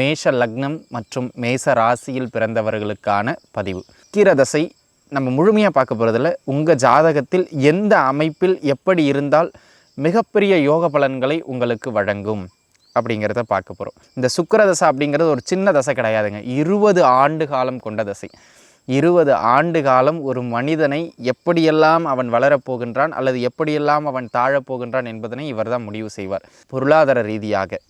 மேஷ லக்னம் மற்றும் மேச ராசியில் பிறந்தவர்களுக்கான பதிவு. கீரதசை நம்ம முழுமையாக பார்க்க போகிறதில்ல உங்கள் ஜாதகத்தில் எந்த அமைப்பில் எப்படி இருந்தால் மிகப்பெரிய யோக பலன்களை உங்களுக்கு வழங்கும் அப்படிங்கிறத பார்க்க போகிறோம் இந்த சுக்கிரதசை அப்படிங்கிறது ஒரு சின்ன தசை கிடையாதுங்க. இருபது ஆண்டு காலம் கொண்ட தசை. இருபது ஆண்டு காலம் ஒரு மனிதனை எப்படியெல்லாம் அவன் வளரப்போகின்றான் அல்லது எப்படியெல்லாம் அவன் தாழப்போகின்றான் என்பதனை இவர்தான் முடிவு செய்வார். பொருளாதார ரீதியாக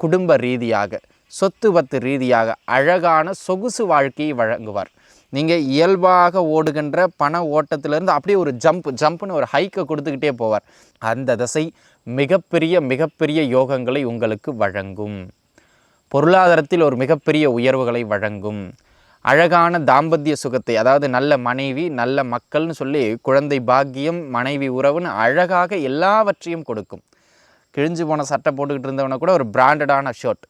குடும்ப ரீதியாக சொத்து பத்து ரீதியாக அழகான சொகுசு வாழ்க்கையை வழங்குவார். நீங்கள் இயல்பாக ஓடுகின்ற பண ஓட்டத்திலிருந்து அப்படியே ஒரு ஜம்ப் ஜம்ப்னு ஒரு ஹைக்கை கொடுத்துக்கிட்டே போவார். அந்த தசை மிகப்பெரிய மிகப்பெரிய யோகங்களை உங்களுக்கு வழங்கும். பொருளாதாரத்தில் ஒரு மிகப்பெரிய உயர்வுகளை வழங்கும். அழகான தாம்பத்திய சுகத்தை அதாவது நல்ல மனைவி நல்ல மக்கள்னு சொல்லி குழந்தை பாக்கியம் மனைவி உறவுன்னு அழகாக எல்லாவற்றையும் கொடுக்கும். கிழிஞ்சு போன சட்டை போட்டுக்கிட்டு இருந்தவனை கூட ஒரு பிராண்டடான ஷர்ட்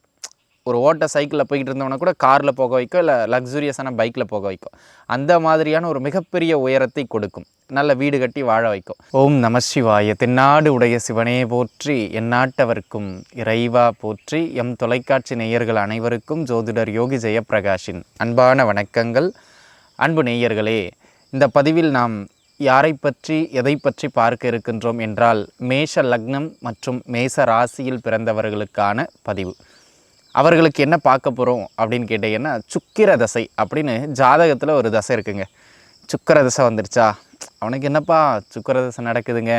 ஒரு ஓட்ட சைக்கிளில் போய்கிட்டு இருந்தவனை கூட காரில் போக வைக்கும் இல்லை லக்ஸூரியஸான பைக்கில் போக வைக்கும். அந்த மாதிரியான ஒரு மிகப்பெரிய உயரத்தை கொடுக்கும். நல்ல வீடு கட்டி வாழ வைக்கும். ஓம் நம சிவாய. தென்னாடு உடைய சிவனே போற்றி எந்நாட்டவர்க்கும் இறைவா போற்றி எம் தொலைக்காட்சி நேயர்கள் அனைவருக்கும் ஜோதிடர் யோகி ஜெயப்பிரகாஷின் அன்பான வணக்கங்கள். அன்பு நேயர்களே இந்த பதிவில் நாம் யாரை பற்றி எதை பற்றி பார்க்க இருக்கின்றோம் என்றால் மேஷ லக்னம் மற்றும் மேச ராசியில் பிறந்தவர்களுக்கான பதிவு. அவர்களுக்கு என்ன பார்க்க போகிறோம் அப்படின்னு கேட்டிங்கன்னா சுக்கிர தசை அப்படின்னு ஜாதகத்தில் ஒரு தசை இருக்குங்க. சுக்கிர தசை வந்துருச்சா? அவனுக்கு என்னப்பா சுக்கர தசை நடக்குதுங்க.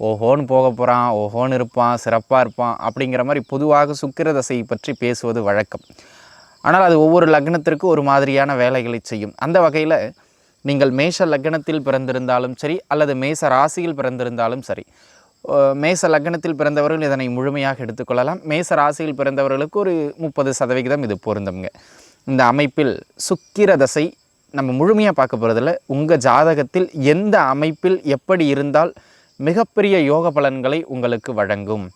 ஓஹோன்னு போக போகிறான் ஓஹோன்னு இருப்பான் சிறப்பாக இருப்பான் அப்படிங்கிற மாதிரி பொதுவாக சுக்கிர தசையை பற்றி பேசுவது வழக்கம். ஆனால் அது ஒவ்வொரு லக்னத்திற்கும் ஒரு மாதிரியான வேலைகளை செய்யும். அந்த வகையில் நீங்கள் மேஷ லக்னத்தில் பிறந்திருந்தாலும் சரி அல்லது மேச ராசியில் பிறந்திருந்தாலும் சரி மேச லக்னத்தில் பிறந்தவர்கள் இதனை முழுமையாக எடுத்துக்கொள்ளலாம் மேச ராசியில் பிறந்தவர்களுக்கு ஒரு முப்பது சதவிகிதம் இது பொருந்துங்க இந்த அமைப்பில் சுக்கிர தசை நம்ம முழுமையாக பார்க்க போகிறதில்ல உங்கள் ஜாதகத்தில் எந்த அமைப்பில் எப்படி இருந்தால் மிகப்பெரிய யோக பலன்களை உங்களுக்கு வழங்கும்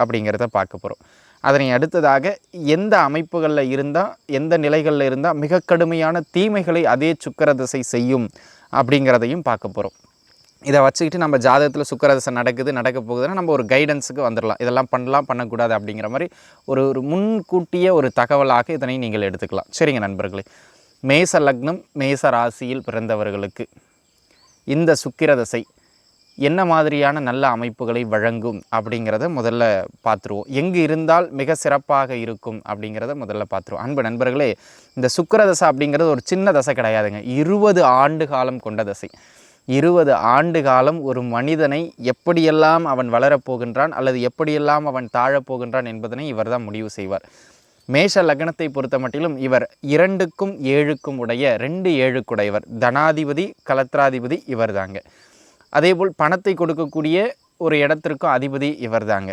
அப்படிங்கிறத பார்க்க போகிறோம் அதனை அடுத்ததாக எந்த அமைப்புகளில் இருந்தால் எந்த நிலைகளில் இருந்தால் மிக கடுமையான தீமைகளை அதே சுக்கிர திசை செய்யும் அப்படிங்கிறதையும் பார்க்க போகிறோம் இதை வச்சுக்கிட்டு நம்ம ஜாதகத்தில் சுக்கரதசை நடக்குது நடக்க போகுதுன்னா நம்ம ஒரு கைடன்ஸுக்கு வந்துடலாம் இதெல்லாம் பண்ணலாம் பண்ணக்கூடாது அப்படிங்கிற மாதிரி ஒரு ஒரு முன்கூட்டிய ஒரு தகவலாக இதனை நீங்கள் எடுத்துக்கலாம். சரிங்க நண்பர்களே. மேச லக்னம் மேச ராசியில் பிறந்தவர்களுக்கு இந்த சுக்கிரதசை என்ன மாதிரியான நல்ல அமைப்புகளை வழங்கும் அப்படிங்கிறத முதல்ல பார்த்துருவோம். எங்கு இருந்தால் மிக சிறப்பாக இருக்கும் அப்படிங்கிறத முதல்ல பார்த்துருவோம். அன்பு நண்பர்களே இந்த சுக்கிரதசை அப்படிங்கிறது ஒரு சின்ன தசை கிடையாதுங்க. இருபது ஆண்டு காலம் கொண்ட தசை. இருபது ஆண்டு காலம் ஒரு மனிதனை எப்படியெல்லாம் அவன் வளரப்போகின்றான் அல்லது எப்படியெல்லாம் அவன் தாழப்போகின்றான் என்பதனை இவர்தான் முடிவு செய்வார். மேஷ லக்னத்தை பொறுத்த மட்டிலும் இவர் இரண்டுக்கும் ஏழுக்கும் உடைய ரெண்டு ஏழுக்குடையவர். தனாதிபதி கலத்ராதிபதி இவர்தாங்க. அதேபோல் பணத்தை கொடுக்கக்கூடிய ஒரு இடத்திற்கும் அதிபதி இவர்தாங்க.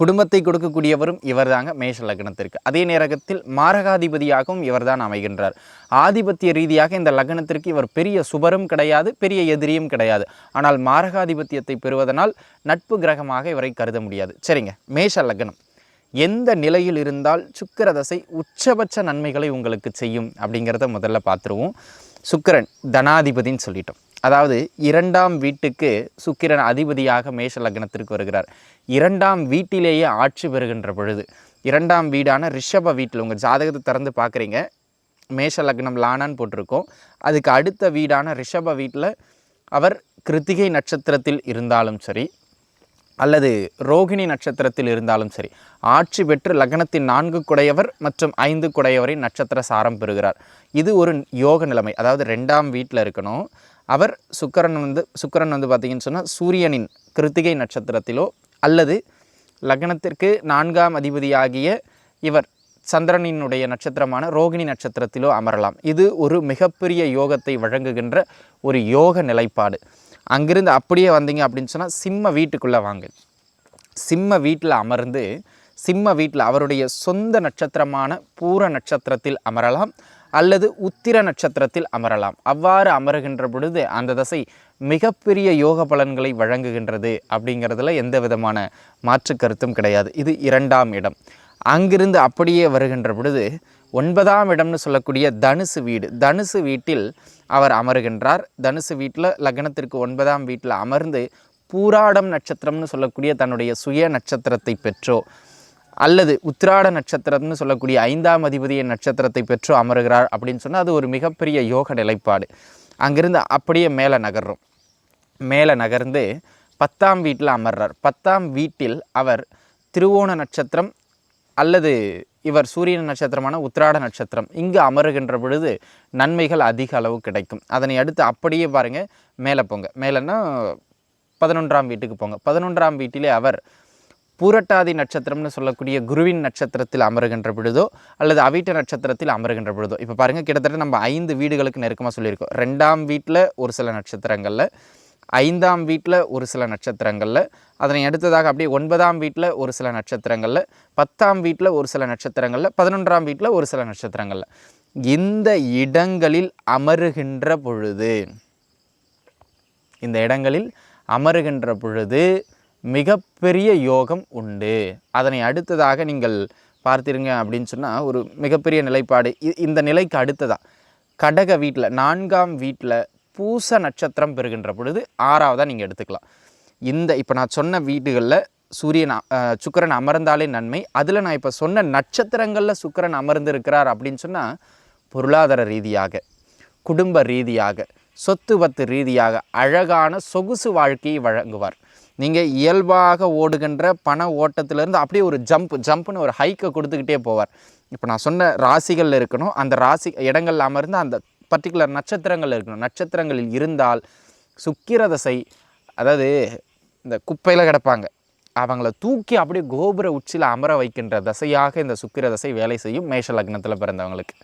குடும்பத்தை கொடுக்கக்கூடியவரும் இவர்தாங்க மேஷ லக்னத்திற்கு. அதே நேரத்தில் மாரகாதிபதியாகவும் இவர்தான் அமைகின்றார். ஆதிபத்திய ரீதியாக இந்த லக்னத்திற்கு இவர் பெரிய சுபரும் கிடையாது பெரிய எதிரியும் கிடையாது. ஆனால் மாரகாதிபத்தியத்தை பெறுவதனால் நட்பு கிரகமாக இவரை கருத முடியாது. சரிங்க மேஷ லக்னம். எந்த நிலையில் இருந்தால் சுக்கிரதசை உச்சபட்ச நன்மைகளை உங்களுக்கு செய்யும் அப்படிங்கிறத முதல்ல பார்த்துருவோம். சுக்கிரன் தனாதிபதின்னு சொல்லிட்டோம். அதாவது இரண்டாம் வீட்டுக்கு சுக்கிரன் அதிபதியாக மேஷ லக்னத்திற்கு வருகிறார். இரண்டாம் வீட்டிலேயே ஆட்சி பெறுகின்ற பொழுது இரண்டாம் வீடான ரிஷப வீட்டில் உங்கள் ஜாதகத்தை திறந்து பார்க்குறீங்க. மேஷ லக்னம் லானான்னு போட்டிருக்கோம். அதுக்கு அடுத்த வீடான ரிஷப வீட்டில் அவர் கிருத்திகை நட்சத்திரத்தில் இருந்தாலும் சரி அல்லது ரோகிணி நட்சத்திரத்தில் இருந்தாலும் சரி ஆட்சி பெற்று லக்னத்தின் நான்கு குடையவர் மற்றும் ஐந்து குடையவரின் நட்சத்திர சாரம் பெறுகிறார். இது ஒரு யோக நிலைமை. அதாவது ரெண்டாம் வீட்டில் இருக்கணும். அவர் சுக்கிரன் வந்து சுக்கிரன் வந்து பார்த்திங்கன்னு சொன்னால் சூரியனின் கிருத்திகை நட்சத்திரத்திலோ அல்லது லக்னத்திற்கு நான்காம் அதிபதியாகிய இவர் சந்திரனினுடைய நட்சத்திரமான ரோகிணி நட்சத்திரத்திலோ அமரலாம். இது ஒரு மிகப்பெரிய யோகத்தை வழங்குகின்ற ஒரு யோக நிலைப்பாடு. அங்கிருந்து அப்படியே வந்தீங்க அப்படின்னு சொன்னால் சிம்ம வீட்டுக்குள்ளே வாங்க. சிம்ம வீட்டில் அமர்ந்து சிம்ம வீட்டில் அவருடைய சொந்த நட்சத்திரமான பூர நட்சத்திரத்தில் அமரலாம். அல்லது உத்திர நட்சத்திரத்தில் அமரலாம். அவ்வாறு அமருகின்ற பொழுது அந்த தசை மிகப்பெரிய யோக பலன்களை வழங்குகின்றது அப்படிங்கிறதுல எந்த விதமான மாற்று கருத்தும் கிடையாது. இது இரண்டாம் இடம். அங்கிருந்து அப்படியே வருகின்ற பொழுது ஒன்பதாம் இடம்னு சொல்லக்கூடிய தனுசு வீடு. தனுசு வீட்டில் அவர் அமருகின்றார். தனுசு வீட்டில் லக்னத்திற்கு ஒன்பதாம் வீட்டில் அமர்ந்து பூராடம் நட்சத்திரம்னு சொல்லக்கூடிய தன்னுடைய சுய நட்சத்திரத்தை பெற்றோ அல்லது உத்திராட நட்சத்திரம்னு சொல்லக்கூடிய ஐந்தாம் அதிபதிய நட்சத்திரத்தை பெற்று அமருகிறார் அப்படின்னு சொன்னால் அது ஒரு மிகப்பெரிய யோக நிலைப்பாடு. அங்கிருந்து அப்படியே மேலே நகர்றோம். மேலே நகர்ந்து பத்தாம் வீட்டில் அமர்றார். பத்தாம் வீட்டில் அவர் திருவோண நட்சத்திரம் அல்லது இவர் சூரிய நட்சத்திரமான உத்திராட நட்சத்திரம் இங்கு அமருகின்ற பொழுது நன்மைகள் அதிக அளவு கிடைக்கும். அதனை அடுத்து அப்படியே பாருங்கள் மேலே போங்க. மேலேன்னா பதினொன்றாம் வீட்டுக்கு போங்க. பதினொன்றாம் வீட்டிலே அவர் பூரட்டாதி நட்சத்திரம்னு சொல்லக்கூடிய குருவின் நட்சத்திரத்தில் அமருகின்ற பொழுதோ அல்லது அவிட்ட நட்சத்திரத்தில் அமருகின்ற பொழுதோ இப்போ பாருங்கள் கிட்டத்தட்ட நம்ம ஐந்து வீடுகளுக்கு நெருக்கமாக சொல்லியிருக்கோம். ரெண்டாம் வீட்டில் ஒரு சில நட்சத்திரங்களில் ஐந்தாம் வீட்டில் ஒரு சில நட்சத்திரங்களில் அதனை அடுத்ததாக அப்படியே ஒன்பதாம் வீட்டில் ஒரு சில நட்சத்திரங்களில் பத்தாம் வீட்டில் ஒரு சில நட்சத்திரங்களில் பதினொன்றாம் வீட்டில் ஒரு சில நட்சத்திரங்களில். இந்த இடங்களில் அமருகின்ற பொழுது இந்த இடங்களில் அமருகின்ற பொழுது மிகப்பெரிய யோகம் உண்டு. அதனை அடுத்ததாக நீங்கள் பார்த்திருங்க அப்படின்னு சொன்னால் ஒரு மிகப்பெரிய நிலைப்பாடு. இந்த நிலைக்கு அடுத்ததா. கடக வீட்டில் நான்காம் வீட்டில் பூச நட்சத்திரம் பெறுகின்ற பொழுது ஆறாவதாக நீங்கள் எடுத்துக்கலாம். இந்த இப்போ நான் சொன்ன வீடுகளில் சூரியன் சுக்கரன் சுக்கிரன் அமர்ந்தாலே நன்மை. அதில் நான் இப்போ சொன்ன நட்சத்திரங்களில் சுக்கிரன் அமர்ந்திருக்கிறார் அப்படின்னு சொன்னால் பொருளாதார ரீதியாக குடும்ப ரீதியாக சொத்து பத்து ரீதியாக அழகான சொகுசு வாழ்க்கையை வழங்குவார். நீங்கள் இயல்பாக ஓடுகின்ற பண ஓட்டத்திலேருந்து அப்படியே ஒரு ஜம்ப் ஜம்ப்னு ஒரு ஹைக்கை கொடுத்துக்கிட்டே போவார். இப்போ நான் சொன்ன ராசிகளில் இருக்கணும் அந்த ராசி இடங்கள்ல அமர்ந்து அந்த பர்டிகுலர் நட்சத்திரங்கள் இருக்கணும். நட்சத்திரங்களில் இருந்தால் சுக்கிரதசை அதாவது இந்த குப்பையில் கிடப்பாங்க. அவங்கள தூக்கி அப்படியே கோபுர உச்சியில் அமர வைக்கின்ற தசையாக இந்த சுக்கிர தசை வேலை செய்யும் மேஷ லக்னத்தில் பிறந்தவங்களுக்கு.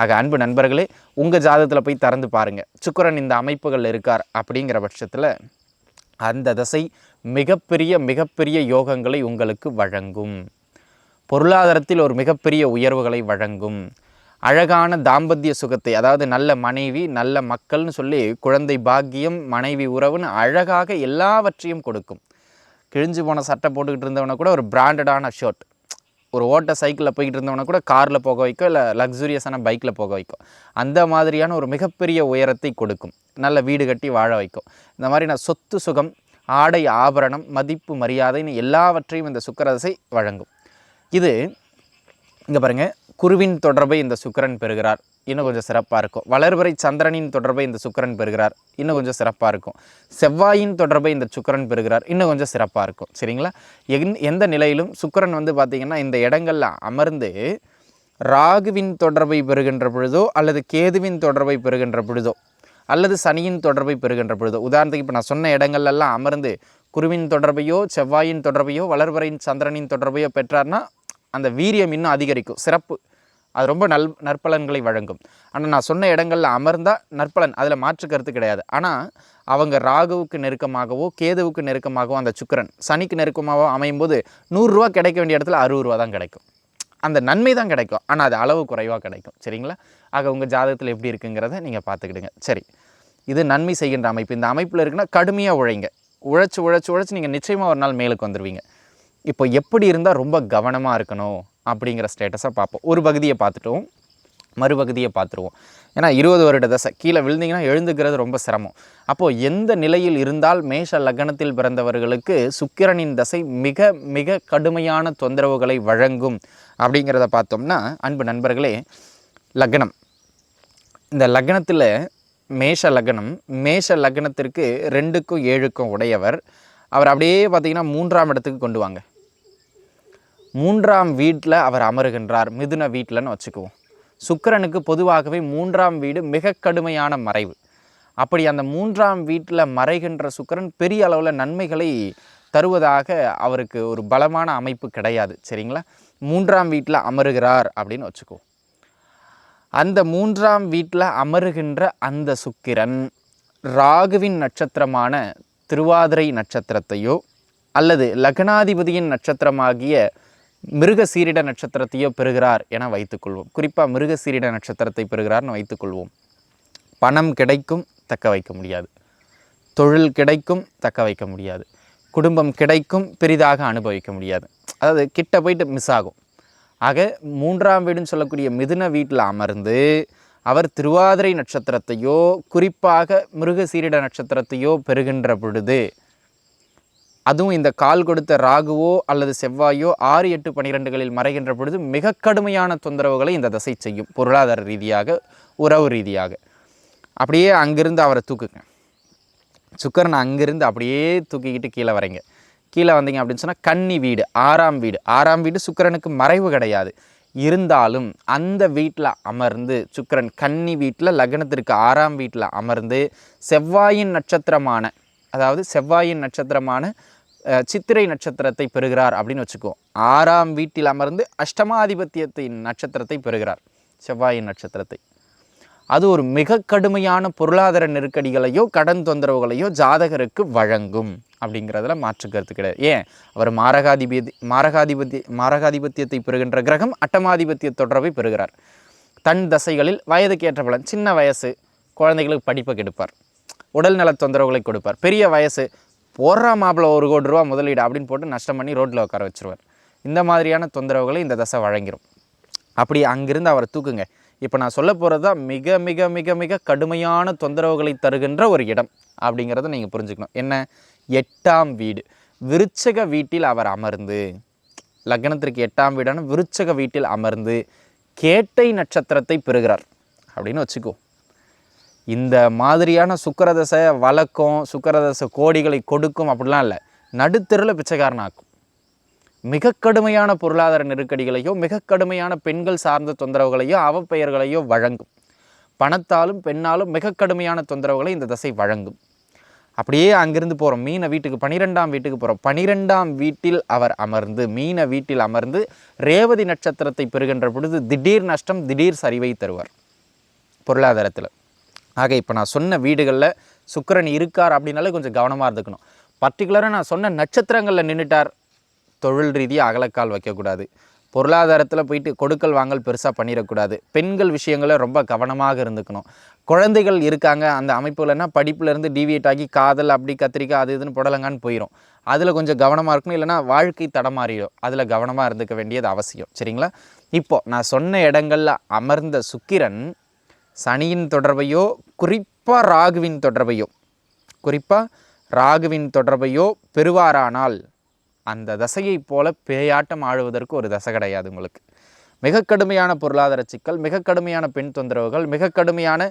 ஆக அன்பு நண்பர்களே உங்கள் ஜாதகத்தில் போய் திறந்து பாருங்கள் சுக்கிரன் இந்த அமைப்புகள் இருக்கார் அப்படிங்கிற பட்சத்தில் அந்த தசை மிகப்பெரிய மிகப்பெரிய யோகங்களை உங்களுக்கு வழங்கும். பொருளாதாரத்தில் ஒரு மிகப்பெரிய உயர்வுகளை வழங்கும். அழகான தாம்பத்திய சுகத்தை அதாவது நல்ல மனைவி நல்ல மக்கள்னு சொல்லி குழந்தை பாக்கியம் மனைவி உறவுன்னு அழகாக எல்லாவற்றையும் கொடுக்கும். கிழிஞ்சு போன சட்டை போட்டுக்கிட்டு இருந்தவனை கூட ஒரு பிராண்டடான ஷர்ட் ஒரு ஓட்ட சைக்கிளில் போய்கிட்டு இருந்தவனை கூட காரில் போக வைக்கும் இல்லை லக்ஸூரியஸான பைக்கில் போக வைக்கும் அந்த மாதிரியான ஒரு மிகப்பெரிய உயரத்தை கொடுக்கும். நல்ல வீடு கட்டி வாழ வைக்கும் இந்த மாதிரி நான் சொத்து சுகம் ஆடை ஆபரணம் மதிப்பு மரியாதைன்னு எல்லாவற்றையும் இந்த சுக்கிரதசை வழங்கும். இது இங்கே பாருங்க குருவின் தொடர்பை இந்த சுக்கரன் பெறுகிறார். இன்னும் கொஞ்சம் சிறப்பாக இருக்கும். வளர்வரை சந்திரனின் தொடர்பை இந்த சுக்கிரன் பெறுகிறார். இன்னும் கொஞ்சம் சிறப்பாக இருக்கும். செவ்வாயின் தொடர்பை இந்த சுக்கிரன் பெறுகிறார். இன்னும் கொஞ்சம் சிறப்பாக இருக்கும். சரிங்களா? எந் எந்த நிலையிலும் சுக்கரன் வந்து பார்த்திங்கன்னா இந்த இடங்களில் அமர்ந்து ராகுவின் தொடர்பை பெறுகின்ற பொழுதோ அல்லது கேதுவின் தொடர்பை பெறுகின்ற பொழுதோ அல்லது சனியின் தொடர்பை பெறுகின்ற பொழுது. உதாரணத்துக்கு இப்போ நான் சொன்ன இடங்கள்லாம் அமர்ந்து குருவின் தொடர்பையோ செவ்வாயின் தொடர்பையோ வளர்வரையின் சந்திரனின் தொடர்பையோ பெற்றார்னா அந்த வீரியம் இன்னும் அதிகரிக்கும். சிறப்பு. அது ரொம்ப நல் நற்பலன்களை வழங்கும். ஆனால் நான் சொன்ன இடங்களில் அமர்ந்தால் நற்பலன். அதில் மாற்று கருத்து கிடையாது. ஆனால் அவங்க ராகுவுக்கு நெருக்கமாகவோ கேதுவுக்கு நெருக்கமாகவோ அந்த சுக்கிரன் சனிக்கு நெருக்கமாகவோ அமையும் போது நூறுரூவா கிடைக்க வேண்டிய இடத்துல அறுபது ரூபா தான் கிடைக்கும். அந்த நன்மை தான் கிடைக்கும். ஆனால் அது அளவு குறைவாக கிடைக்கும். சரிங்களா? ஆக உங்கள் ஜாதகத்தில் எப்படி இருக்குங்கிறத நீங்கள் பார்த்துக்கிடுங்க. சரி. இது நன்மை செய்கின்ற அமைப்பு. இந்த அமைப்பில் இருக்குன்னா கடுமையாக உழைங்க. உழைச்சி உழைச்சி உழைச்சி நீங்கள் நிச்சயமாக ஒரு நாள் மேலுக்கு வந்துடுவீங்க இப்போ எப்படி இருந்தால் ரொம்ப கவனமாக இருக்கணும் அப்படிங்கிற ஸ்டேட்டஸை பார்ப்போம். ஒரு பகுதியை பார்த்துட்டோம். மறுபகுதியை பார்த்துருவோம். ஏன்னா இருபது வருட தசை. கீழே விழுந்தீங்கன்னா எழுந்துக்கிறது ரொம்ப சிரமம். அப்போது எந்த நிலையில் இருந்தால் மேஷ லக்னத்தில் பிறந்தவர்களுக்கு சுக்கிரனின் தசை மிக மிக கடுமையான தொந்தரவுகளை வழங்கும் அப்படிங்கிறத பார்த்தோம்னா அன்பு நண்பர்களே லக்னம். இந்த லக்னத்தில் மேஷ லக்னம் மேஷ லக்னத்திற்கு ரெண்டுக்கும் ஏழுக்கும் உடையவர். அவர் அப்படியே பார்த்தீங்கன்னா மூன்றாம் இடத்துக்கு கொண்டு வாங்க. மூன்றாம் வீட்டில் அவர் அமருகின்றார். மிதுன வீட்டில்னு வச்சுக்குவோம். சுக்கிரனுக்கு பொதுவாகவே மூன்றாம் வீடு மிக கடுமையான மறைவு. அப்படி அந்த மூன்றாம் வீட்டில் மறைகின்ற சுக்கிரன் பெரிய அளவில் நன்மைகளை தருவதாக அவருக்கு ஒரு பலமான அமைப்பு கிடையாது. சரிங்களா? மூன்றாம் வீட்டில் அமருகிறார் அப்படின்னு வச்சுக்குவோம். அந்த மூன்றாம் வீட்டில் அமருகின்ற அந்த சுக்கிரன் ராகுவின் நட்சத்திரமான திருவாதிரை நட்சத்திரத்தையோ அல்லது லக்னாதிபதியின் நட்சத்திரமாகிய மிருகசீரிட நட்சத்திரத்தையோ பெறுகிறார் என வைத்துக்கொள்வோம். குறிப்பாக மிருகசீரிட நட்சத்திரத்தை பெறுகிறார்னு வைத்துக்கொள்வோம். பணம் கிடைக்கும் தக்க வைக்க முடியாது. தொழில் கிடைக்கும் தக்க வைக்க முடியாது. குடும்பம் கிடைக்கும் பெரிதாக அனுபவிக்க முடியாது. அதாவது கிட்ட போயிட்டு மிஸ் ஆகும். ஆக மூன்றாம் வீடுன்னு சொல்லக்கூடிய மிதுன வீட்டில் அமர்ந்து அவர் திருவாதிரை நட்சத்திரத்தையோ குறிப்பாக மிருகசீரிட நட்சத்திரத்தையோ பெறுகின்ற பொழுது அதுவும் இந்த கால் கொடுத்த ராகுவோ அல்லது செவ்வாயோ ஆறு எட்டு பனிரெண்டுகளில் மறைகின்ற பொழுது மிக கடுமையான தொந்தரவுகளை இந்த தசை செய்யும். பொருளாதார ரீதியாக உறவு ரீதியாக. அப்படியே அங்கிருந்து அவரை தூக்குங்க. சுக்கரன் அங்கிருந்து அப்படியே தூக்கிக்கிட்டு கீழே வரைங்க கீழே வந்தீங்க அப்படின்னு சொன்னால் கன்னி வீடு ஆறாம் வீடு. ஆறாம் வீடு சுக்கிரனுக்கு மறைவு கிடையாது. இருந்தாலும் அந்த வீட்டில் அமர்ந்து சுக்கிரன் கன்னி வீட்டில் லக்னத்திற்கு ஆறாம் வீட்டில் அமர்ந்து செவ்வாயின் நட்சத்திரமான அதாவது செவ்வாயின் நட்சத்திரமான சித்திரை நட்சத்திரத்தை பெறுகிறார் அப்படின்னு வச்சுக்கோ. ஆறாம் வீட்டில் அமர்ந்து அஷ்டமாதிபத்தியத்தின் நட்சத்திரத்தை பெறுகிறார். செவ்வாயின் நட்சத்திரத்தை. அது ஒரு மிக கடுமையான பொருளாதார நெருக்கடிகளையோ கடன் தொந்தரவுகளையோ ஜாதகருக்கு வழங்கும். அப்படிங்கிறதுல மாற்று கருத்து கிடையாது. ஏன்? அவர் மாரகாதிபதி மாரகாதிபதி மாரகாதிபத்தியத்தை பெறுகின்ற கிரகம் அட்டமாதிபத்திய தொடர்பை பெறுகிறார். தன் தசைகளில் வயதுக்கு ஏற்ற பலன் சின்ன வயசு குழந்தைகளுக்கு படிப்பை கெடுப்பார். உடல் நல தொந்தரவுகளை கொடுப்பார். பெரிய வயசு போடுற மாப்பிள்ள ஒரு கோடி ரூபா முதலீடு அப்படின்னு போட்டு நஷ்டம் பண்ணி ரோட்டில் உட்கார வச்சிருவார். இந்த மாதிரியான தொந்தரவுகளை இந்த தசை வழங்கிடும் அப்படி அங்கிருந்து அவரை தூக்குங்க. இப்போ நான் சொல்ல போகிறது தான் மிக மிக மிக மிக கடுமையான தொந்தரவுகளை தருகின்ற ஒரு இடம் அப்படிங்கிறத நீங்கள் புரிஞ்சுக்கணும். என்ன? எட்டாம் வீடு. விருச்சக வீட்டில் அவர் அமர்ந்து லக்னத்திற்கு எட்டாம் வீடான விருச்சக வீட்டில் அமர்ந்து கேட்டை நட்சத்திரத்தை பெறுகிறார். அப்படின்னு வச்சுக்கோ. இந்த மாதிரியான சுக்கரதசை வழக்கம் சுக்கரதசை கோடிகளை கொடுக்கும் அப்படிலாம் இல்லை. நடுத்தெருவில் பிச்சைக்காரனாக்கும் மிக கடுமையான பொருளாதார நெருக்கடிகளையோ மிக கடுமையான பெண்கள் சார்ந்த தொந்தரவுகளையோ அவப்பெயர்களையோ வழங்கும். பணத்தாலும் பெண்ணாலும் மிக கடுமையான தொந்தரவுகளை இந்த தசை வழங்கும். அப்படியே அங்கிருந்து போகிறோம் மீன வீட்டுக்கு பனிரெண்டாம் வீட்டுக்கு போகிறோம் பனிரெண்டாம் வீட்டில் அவர் அமர்ந்து மீன வீட்டில் அமர்ந்து ரேவதி நட்சத்திரத்தை பெறுகின்ற பொழுது திடீர் நஷ்டம் திடீர் சரிவை தருவார் பொருளாதாரத்தில். ஆக இப்போ நான் சொன்ன வீடுகளில் சுக்கரன் இருக்கார் அப்படின்னாலே கொஞ்சம் கவனமாக இருந்துக்கணும். பர்டிகுலராக நான் சொன்ன நட்சத்திரங்களில் நின்றுட்டார் தொழில் ரீதியாக அகலக்கால் வைக்கக்கூடாது. பொருளாதாரத்தில் போயிட்டு கொடுக்கல் வாங்கல் பெருசாக பண்ணிடக்கூடாது. பெண்கள் விஷயங்களை ரொம்ப கவனமாக இருந்துக்கணும். குழந்தைகள் இருக்காங்க அந்த அமைப்புலன்னா படிப்புலேருந்து டிவியேட் ஆகி காதல் அப்படி கத்திரிக்காய் அது இதுன்னு புடலங்கான்னு போயிடும் அதில் கொஞ்சம் கவனமாக இருக்கணும் இல்லைன்னா வாழ்க்கை தடமாறிடும் அதில் கவனமாக இருந்துக்க வேண்டியது அவசியம். சரிங்களா? இப்போது நான் சொன்ன இடங்களில் அமர்ந்த சுக்கிரன் சனியின் தொடர்பையோ குறிப்பாக ராகுவின் தொடர்பையோ குறிப்பாக ராகுவின் தொடர்பையோ பெறுவாரானால் அந்த தசையைப் போல பேயாட்டம் ஆழுவதற்கு ஒரு தசை கிடையாது உங்களுக்கு. மிக கடுமையான பொருளாதார சிக்கல் மிக கடுமையான பெண் தொந்தரவுகள் மிக கடுமையான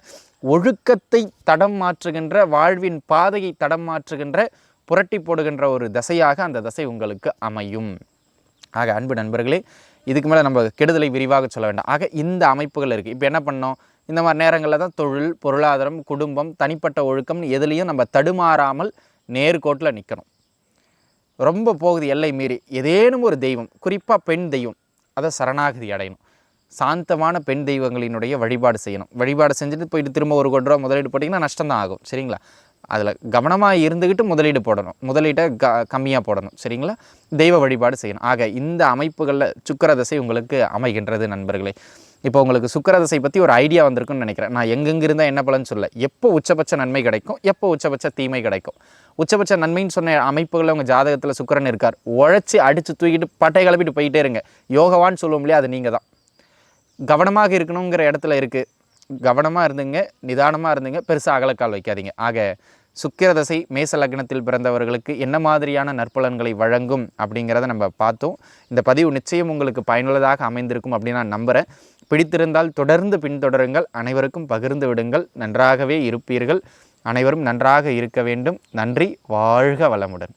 ஒழுக்கத்தை தடம் மாற்றுகின்ற வாழ்வின் பாதையை தடம் மாற்றுகின்ற புரட்டி போடுகின்ற ஒரு தசையாக அந்த தசை உங்களுக்கு அமையும். ஆக அன்பு நண்பர்களே இதுக்கு மேலே நம்ம கெடுதலை விரிவாக சொல்ல வேண்டாம். ஆக இந்த அமைப்புகள் இருக்குது இப்போ என்ன பண்ணோம்? இந்த மாதிரி நேரங்களில் தான் தொழில் பொருளாதாரம் குடும்பம் தனிப்பட்ட ஒழுக்கம்னு எதுலேயும் நம்ம தடுமாறாமல் நேர்கோட்டில் நிற்கணும் ரொம்ப போகுது எல்லை மீறி. ஏதேனும் ஒரு தெய்வம் குறிப்பாக பெண் தெய்வம் அதை சரணாகதி அடையணும். சாந்தமான பெண் தெய்வங்களினுடைய வழிபாடு செய்யணும். வழிபாடு செஞ்சுட்டு போயிட்டு திரும்ப ஒரு கோடி ரூபா முதலீடு போட்டிங்கன்னா நஷ்டம் தான் ஆகும். சரிங்களா? அதில் கவனமாக இருந்துக்கிட்டு முதலீடு போடணும். முதலீட்டை க கம்மியாக போடணும். சரிங்களா? தெய்வ வழிபாடு செய்யணும். ஆக இந்த அமைப்புகளில் சுக்கரதசை உங்களுக்கு அமைகின்றது நண்பர்களே. இப்போ உங்களுக்கு சுக்கரதசை பற்றி ஒரு ஐடியா வந்திருக்குன்னு நினைக்கிறேன். நான் எங்கெங்க இருந்தால் என்ன பலன்னு சொல்ல? எப்போ உச்சபட்ச நன்மை கிடைக்கும்? எப்போ உச்சபட்ச தீமை கிடைக்கும்? உச்சபட்ச நன்மைன்னு சொன்ன அமைப்புகளில் உங்கள் ஜாதகத்தில் சுக்கரன் இருக்கார். உழைச்சி அடித்து தூக்கிட்டு பட்டை கிளப்பிட்டு போயிட்டே இருங்க. யோகவான்னு சொல்லுவோம் இல்லையா அது நீங்கள் தான் கவனமாக இருக்கணுங்கிற இடத்துல இருக்குது கவனமாக இருந்துங்க நிதானமாக இருந்துங்க பெருசாக அகலக்கால் வைக்காதீங்க. ஆக சுக்கிரதசை மேச லக்னத்தில் பிறந்தவர்களுக்கு என்ன மாதிரியான நற்பலன்களை வழங்கும் அப்படிங்கிறத நம்ம பார்த்தோம். இந்த பதிவு நிச்சயம் உங்களுக்கு பயனுள்ளதாக அமைந்திருக்கும் அப்படின்னு நான் நம்புகிறேன் பிடித்திருந்தால் தொடர்ந்து பின்தொடருங்கள். அனைவருக்கும் பகிர்ந்து விடுங்கள். நன்றாகவே இருப்பீர்கள். அனைவரும் நன்றாக இருக்க வேண்டும். நன்றி. வாழ்க வளமுடன்.